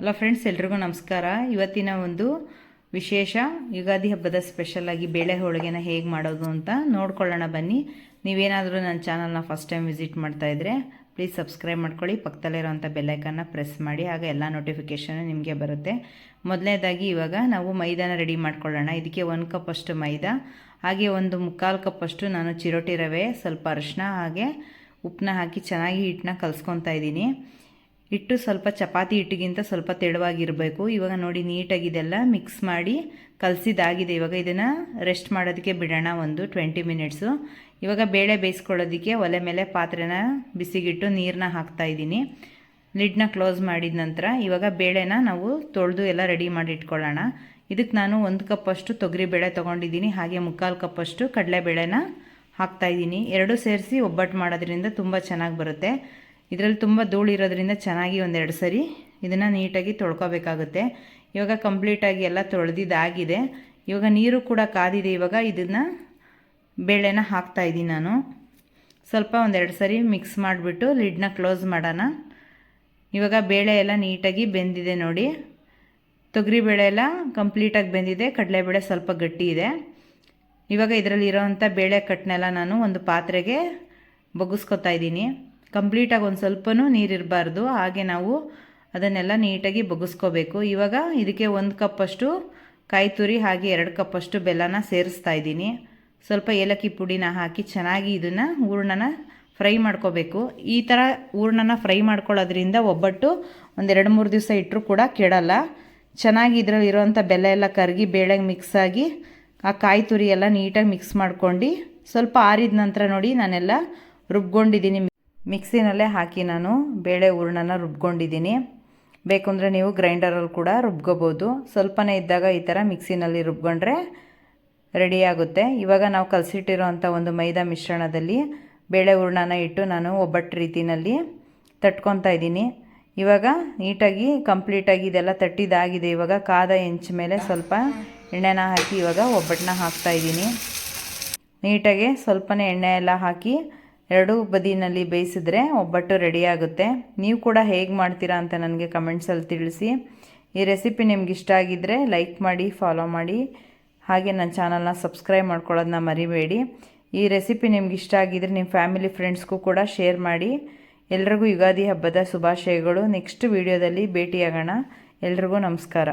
Hello friends ಎಲ್ರಿಗೂ ನಮಸ್ಕಾರ. ಇವತ್ತಿನ ಒಂದು ವಿಶೇಷ ಯುಗಾದಿ ಹಬ್ಬದ ಸ್ಪೆಷಲಾಗಿ ಬೇಳೆ ಹೋಳಿಗೆನ ಹೇಗೆ ಮಾಡೋದು ಅಂತ ನೋಡ್ಕೊಳ್ಳೋಣ ಬನ್ನಿ. ನೀವೇನಾದರೂ ನನ್ನ ಚಾನಲ್ನ ಫಸ್ಟ್ ಟೈಮ್ ವಿಸಿಟ್ ಮಾಡ್ತಾ ಇದ್ದರೆ ಪ್ಲೀಸ್ ಸಬ್ಸ್ಕ್ರೈಬ್ ಮಾಡ್ಕೊಳ್ಳಿ. ಪಕ್ಕದಲ್ಲಿರೋಂಥ ಬೆಲ್ಲೈಕನ್ನ ಪ್ರೆಸ್ ಮಾಡಿ, ಆಗ ಎಲ್ಲ ನೋಟಿಫಿಕೇಷನ್ ನಿಮಗೆ ಬರುತ್ತೆ. ಮೊದಲನೇದಾಗಿ ಇವಾಗ ನಾವು ಮೈದಾನ ರೆಡಿ ಮಾಡ್ಕೊಳ್ಳೋಣ. ಇದಕ್ಕೆ ಒಂದು ಕಪ್ಪಷ್ಟು ಮೈದಾ, ಹಾಗೆ ಒಂದು ಮುಕ್ಕಾಲು ಕಪ್ಪಷ್ಟು ನಾನು ಚಿರೋಟಿ ರವೆ, ಸ್ವಲ್ಪ ಅರಿಶಿನ ಹಾಗೆ ಉಪ್ಪನ್ನ ಹಾಕಿ ಚೆನ್ನಾಗಿ ಹಿಟ್ಟನ್ನ ಕಲಿಸ್ಕೊತಾ ಇದ್ದೀನಿ. ಹಿಟ್ಟು ಸ್ವಲ್ಪ ಚಪಾತಿ ಹಿಟ್ಟಿಗಿಂತ ಸ್ವಲ್ಪ ತೆಳುವಾಗಿರಬೇಕು. ಇವಾಗ ನೋಡಿ ನೀಟಾಗಿ ಇದೆಲ್ಲ ಮಿಕ್ಸ್ ಮಾಡಿ ಕಲಸಿದಾಗಿದೆ. ಇವಾಗ ಇದನ್ನು ರೆಸ್ಟ್ ಮಾಡೋದಕ್ಕೆ ಬಿಡೋಣ ಒಂದು ಟ್ವೆಂಟಿ ಮಿನಿಟ್ಸು ಇವಾಗ ಬೇಳೆ ಬೇಯಿಸ್ಕೊಳ್ಳೋದಕ್ಕೆ ಒಲೆ ಮೇಲೆ ಪಾತ್ರೆನ ಬಿಸಿಗಿಟ್ಟು ನೀರನ್ನ ಹಾಕ್ತಾ ಇದ್ದೀನಿ. ಲಿಡ್ನ ಕ್ಲೋಸ್ ಮಾಡಿದ ನಂತರ ಇವಾಗ ಬೇಳೆನ ನಾವು ತೊಳೆದು ಎಲ್ಲ ರೆಡಿ ಮಾಡಿ ಇಟ್ಕೊಳ್ಳೋಣ. ಇದಕ್ಕೆ ನಾನು ಒಂದು ಕಪ್ಪಷ್ಟು ತೊಗರಿಬೇಳೆ ತೊಗೊಂಡಿದ್ದೀನಿ. ಹಾಗೆ ಮುಕ್ಕಾಲು ಕಪ್ಪಷ್ಟು ಕಡಲೆಬೇಳೆನ ಹಾಕ್ತಾಯಿದ್ದೀನಿ ಎರಡು ಸೇರಿಸಿ ಒಬ್ಬಟ್ಟು ಮಾಡೋದ್ರಿಂದ ತುಂಬ ಚೆನ್ನಾಗಿ ಬರುತ್ತೆ. ಇದರಲ್ಲಿ ತುಂಬ ಧೂಳಿರೋದ್ರಿಂದ ಚೆನ್ನಾಗಿ ಒಂದೆರಡು ಸರಿ ಇದನ್ನು ನೀಟಾಗಿ ತೊಳ್ಕೊಬೇಕಾಗುತ್ತೆ. ಇವಾಗ ಕಂಪ್ಲೀಟಾಗಿ ಎಲ್ಲ ತೊಳೆದಿದ್ದಾಗಿದೆ ಇವಾಗ ನೀರು ಕೂಡ ಕಾದಿದೆ. ಇವಾಗ ಇದನ್ನು ಬೇಳೆನ ಹಾಕ್ತಾಯಿದ್ದೀನಿ ನಾನು. ಸ್ವಲ್ಪ ಒಂದೆರಡು ಸರಿ ಮಿಕ್ಸ್ ಮಾಡಿಬಿಟ್ಟು ಲಿಡ್ನ ಕ್ಲೋಸ್ ಮಾಡೋಣ. ಇವಾಗ ಬೇಳೆ ಎಲ್ಲ ನೀಟಾಗಿ ಬೆಂದಿದೆ ನೋಡಿ. ತೊಗರಿ ಬೇಳೆ ಎಲ್ಲ ಕಂಪ್ಲೀಟಾಗಿ ಬೆಂದಿದೆ. ಕಡಲೆಬೇಳೆ ಸ್ವಲ್ಪ ಗಟ್ಟಿ ಇದೆ. ಇವಾಗ ಇದರಲ್ಲಿ ಇರೋವಂಥ ಬೇಳೆ ಕಟ್ಟನೆಲ್ಲ ನಾನು ಒಂದು ಪಾತ್ರೆಗೆ ಬಗ್ಗಿಸ್ಕೊತಾ ಇದ್ದೀನಿ. ಕಂಪ್ಲೀಟಾಗಿ ಒಂದು ಸ್ವಲ್ಪನೂ ನೀರಿರಬಾರ್ದು. ಹಾಗೆ ನಾವು ಅದನ್ನೆಲ್ಲ ನೀಟಾಗಿ ಬಗ್ಗಿಸ್ಕೋಬೇಕು. ಇವಾಗ ಇದಕ್ಕೆ ಒಂದು ಕಪ್ಪಷ್ಟು ಕಾಯಿ ತುರಿ ಹಾಗೆ ಎರಡು ಕಪ್ಪಷ್ಟು ಬೆಲ್ಲನ ಸೇರಿಸ್ತಾ ಇದ್ದೀನಿ. ಸ್ವಲ್ಪ ಏಲಕ್ಕಿ ಪುಡಿನ ಹಾಕಿ ಚೆನ್ನಾಗಿ ಇದನ್ನು ಹೂರ್ಣನ ಫ್ರೈ ಮಾಡ್ಕೋಬೇಕು. ಈ ಥರ ಹೂರ್ಣನ ಫ್ರೈ ಮಾಡ್ಕೊಳ್ಳೋದ್ರಿಂದ ಒಬ್ಬಟ್ಟು ಒಂದೆರಡು ಮೂರು ದಿವಸ ಇಟ್ಟರೂ ಕೂಡ ಕೆಡಲ್ಲ. ಚೆನ್ನಾಗಿ ಇದರಲ್ಲಿ ಇರೋವಂಥ ಬೆಲ್ಲ ಎಲ್ಲ ಕರಗಿ ಬೇಳೆಗೆ ಮಿಕ್ಸ್ ಆಗಿ ಆ ಕಾಯಿ ತುರಿ ಎಲ್ಲ ನೀಟಾಗಿ ಮಿಕ್ಸ್ ಮಾಡ್ಕೊಂಡು ಸ್ವಲ್ಪ ಆರಿದ ನಂತರ ನೋಡಿ ನಾನೆಲ್ಲ ರುಬ್ಕೊಂಡಿದ್ದೀನಿ. ಮಿಕ್ಸಿನಲ್ಲೇ ಹಾಕಿ ನಾನು ಬೇಳೆ ಹೂರ್ಣನ ರುಬ್ಕೊಂಡಿದ್ದೀನಿ. ಬೇಕು ಅಂದರೆ ನೀವು ಗ್ರೈಂಡರಲ್ಲಿ ಕೂಡ ರುಬ್ಕೋಬೋದು. ಸ್ವಲ್ಪನೇ ಇದ್ದಾಗ ಈ ಥರ ಮಿಕ್ಸಿನಲ್ಲಿ ರುಬ್ಕೊಂಡ್ರೆ ರೆಡಿಯಾಗುತ್ತೆ ಇವಾಗ ನಾವು ಕಲಸಿಟ್ಟಿರೋವಂಥ ಒಂದು ಮೈದಾ ಮಿಶ್ರಣದಲ್ಲಿ ಬೇಳೆ ಹೂರ್ಣನ ಇಟ್ಟು ನಾನು ಒಬ್ಬಟ್ಟು ರೀತಿಯಲ್ಲಿ ತಟ್ಕೊತಾ ಇದ್ದೀನಿ. ಇವಾಗ ನೀಟಾಗಿ ಕಂಪ್ಲೀಟಾಗಿ ಇದೆಲ್ಲ ತಟ್ಟಿದಾಗಿದೆ. ಇವಾಗ ಕಾದ ಹೆಂಚ ಮೇಲೆ ಸ್ವಲ್ಪ ಎಣ್ಣೆನ ಹಾಕಿ ಇವಾಗ ಒಬ್ಬಟ್ಟನ್ನ ಹಾಕ್ತಾಯಿದ್ದೀನಿ ನೀಟಾಗಿ ಸ್ವಲ್ಪನೇ ಎಣ್ಣೆ ಎಲ್ಲ ಹಾಕಿ ಎರಡೂ ಬದಿನಲ್ಲಿ ಬೇಯಿಸಿದ್ರೆ ಒಬ್ಬಟ್ಟು ರೆಡಿಯಾಗುತ್ತೆ ನೀವು ಕೂಡ ಹೇಗೆ ಮಾಡ್ತೀರಾ ಅಂತ ನನಗೆ ಕಮೆಂಟ್ಸಲ್ಲಿ ತಿಳಿಸಿ. ಈ ರೆಸಿಪಿ ನಿಮ್ಗೆ ಇಷ್ಟ ಆಗಿದ್ದರೆ ಲೈಕ್ ಮಾಡಿ ಫಾಲೋ ಮಾಡಿ. ಹಾಗೆ ನನ್ನ ಚಾನಲ್ನ ಸಬ್ಸ್ಕ್ರೈಬ್ ಮಾಡ್ಕೊಳ್ಳೋದನ್ನ ಮರಿಬೇಡಿ. ಈ ರೆಸಿಪಿ ನಿಮ್ಗೆ ಇಷ್ಟ ಆಗಿದ್ದರೆ ನಿಮ್ಮ ಫ್ಯಾಮಿಲಿ ಫ್ರೆಂಡ್ಸ್ಗೂ ಕೂಡ ಶೇರ್ ಮಾಡಿ. ಎಲ್ರಿಗೂ ಯುಗಾದಿ ಹಬ್ಬದ ಶುಭಾಶಯಗಳು. ನೆಕ್ಸ್ಟ್ ವೀಡಿಯೋದಲ್ಲಿ ಭೇಟಿಯಾಗೋಣ. ಎಲ್ರಿಗೂ ನಮಸ್ಕಾರ.